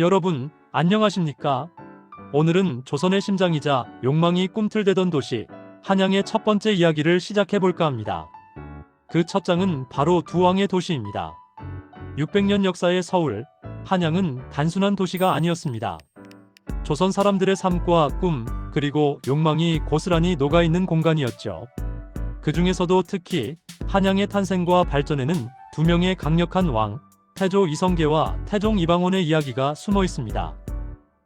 여러분, 안녕하십니까? 오늘은 조선의 심장이자 욕망이 꿈틀대던 도시, 한양의 첫 번째 이야기를 시작해볼까 합니다. 그 첫 장은 바로 두 왕의 도시입니다. 600년 역사의 서울, 한양은 단순한 도시가 아니었습니다. 조선 사람들의 삶과 꿈, 그리고 욕망이 고스란히 녹아있는 공간이었죠. 그 중에서도 특히 한양의 탄생과 발전에는 두 명의 강력한 왕, 태조 이성계와 태종 이방원의 이야기가 숨어 있습니다.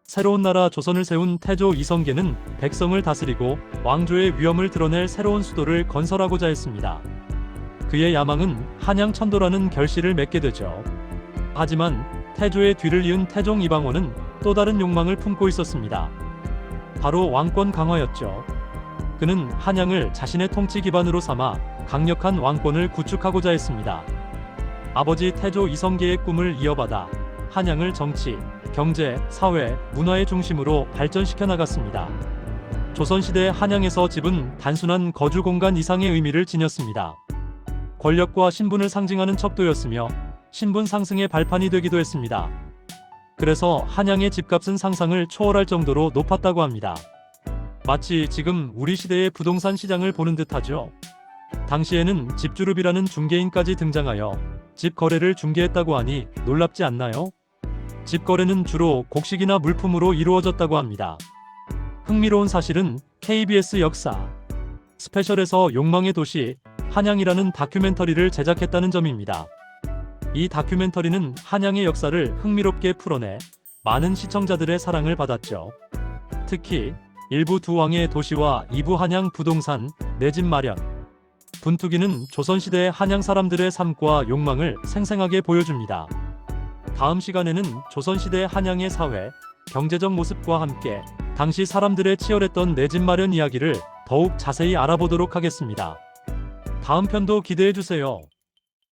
새로운 나라 조선을 세운 태조 이성계는 백성을 다스리고 왕조의 위엄을 드러낼 새로운 수도를 건설하고자 했습니다. 그의 야망은 한양 천도라는 결실을 맺게 되죠. 하지만 태조의 뒤를 이은 태종 이방원은 또 다른 욕망을 품고 있었습니다. 바로 왕권 강화였죠. 그는 한양을 자신의 통치 기반으로 삼아 강력한 왕권을 구축하고자 했습니다. 아버지 태조 이성계의 꿈을 이어받아 한양을 정치, 경제, 사회, 문화의 중심으로 발전시켜 나갔습니다. 조선시대 한양에서 집은 단순한 거주 공간 이상의 의미를 지녔습니다. 권력과 신분을 상징하는 척도였으며 신분 상승의 발판이 되기도 했습니다. 그래서 한양의 집값은 상상을 초월할 정도로 높았다고 합니다. 마치 지금 우리 시대의 부동산 시장을 보는 듯하죠. 당시에는 집주룹이라는 중개인까지 등장하여 집 거래를 중개했다고 하니 놀랍지 않나요? 집 거래는 주로 곡식이나 물품으로 이루어졌다고 합니다. 흥미로운 사실은 KBS 역사 스페셜에서 욕망의 도시 한양이라는 다큐멘터리를 제작했다는 점입니다. 이 다큐멘터리는 한양의 역사를 흥미롭게 풀어내 많은 시청자들의 사랑을 받았죠. 특히 일부 두 왕의 도시와 이부 한양 부동산 내 집 마련 분투기는 조선시대 한양 사람들의 삶과 욕망을 생생하게 보여줍니다. 다음 시간에는 조선시대 한양의 사회, 경제적 모습과 함께 당시 사람들의 치열했던 내 집 마련 이야기를 더욱 자세히 알아보도록 하겠습니다. 다음 편도 기대해 주세요.